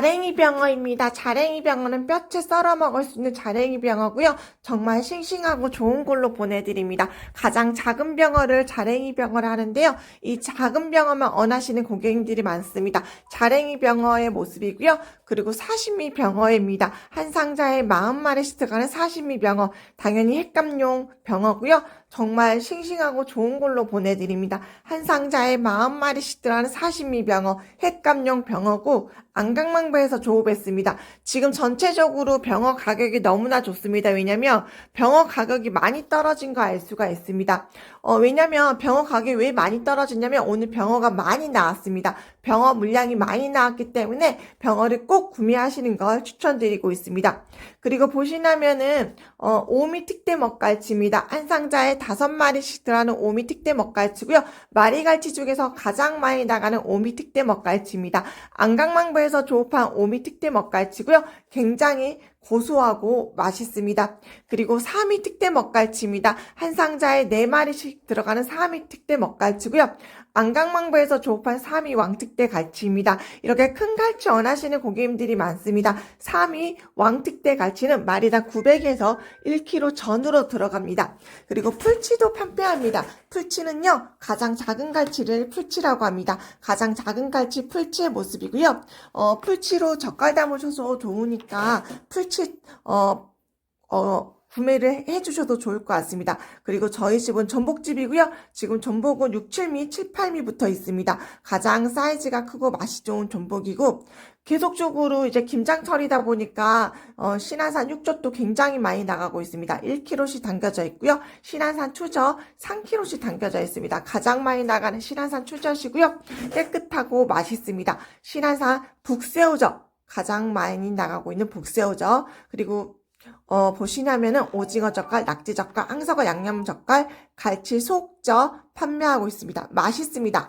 자랭이 병어입니다. 자랭이 병어는 뼈채 썰어 먹을 수 있는 자랭이 병어고요. 정말 싱싱하고 좋은 걸로 보내드립니다. 가장 작은 병어를 자랭이 병어를 하는데요. 이 작은 병어만 원하시는 고객님들이 많습니다. 자랭이 병어의 모습이고요. 그리고 사시미 병어입니다. 한 상자에 40마리씩 들어가는 사시미 병어. 당연히 횟감용 병어고요. 정말 싱싱하고 좋은 걸로 보내드립니다. 한 상자에 40마리씩 들어가는 사시미 병어, 횟감용 병어고 안강망 배에서 조업했습니다. 지금 전체적으로 병어 가격이 너무나 좋습니다. 왜냐면 병어 가격이 많이 떨어진 거 알 수가 있습니다. 어, 왜냐면 병어 가격이 왜 많이 떨어졌냐면 오늘 병어가 많이 나왔습니다. 병어 물량이 많이 나왔기 때문에 병어를 꼭 구매하시는 걸 추천드리고 있습니다. 그리고 보시면은 어, 오미 특대 먹갈치입니다. 한 상자에 다섯 마리씩 들어가는 오미 특대 먹갈치고요. 마리갈치 중에서 가장 많이 나가는 오미 특대 먹갈치입니다. 안강망부에서 조업한 오미 특대 먹갈치고요. 굉장히 고소하고 맛있습니다. 그리고 사미 특대 먹갈치입니다. 한 상자에 네마리씩 들어가는 사미 특대 먹갈치고요. 안강망부에서 조업한 사미 왕특대 갈치입니다. 이렇게 큰 갈치 원하시는 고객님들이 많습니다. 사미 왕특대 갈치는 마리당 900에서 1kg 전으로 들어갑니다. 그리고 풀치도 판매합니다. 풀치는요, 가장 작은 갈치를 풀치라고 합니다. 가장 작은 갈치 풀치의 모습이고요. 어, 풀치로 젓갈 담으셔서 좋으니까 풀 치, 어, 어, 구매를 해주셔도 좋을 것 같습니다. 그리고 저희 집은 전복집이고요. 지금 전복은 6, 7미, 7, 8미 붙어 있습니다. 가장 사이즈가 크고 맛이 좋은 전복이고, 계속적으로 이제 김장철이다 보니까, 어, 신안산 육젓도 굉장히 많이 나가고 있습니다. 1kg씩 담겨져 있고요. 신안산 추젓 3kg씩 담겨져 있습니다. 가장 많이 나가는 신안산 추젓이고요. 깨끗하고 맛있습니다. 신안산 북새우젓. 가장 많이 나가고 있는 북새우젓. 그리고 어, 보시냐면은 오징어 젓갈, 낙지 젓갈, 항석어 양념 젓갈, 갈치 속젓 판매하고 있습니다. 맛있습니다.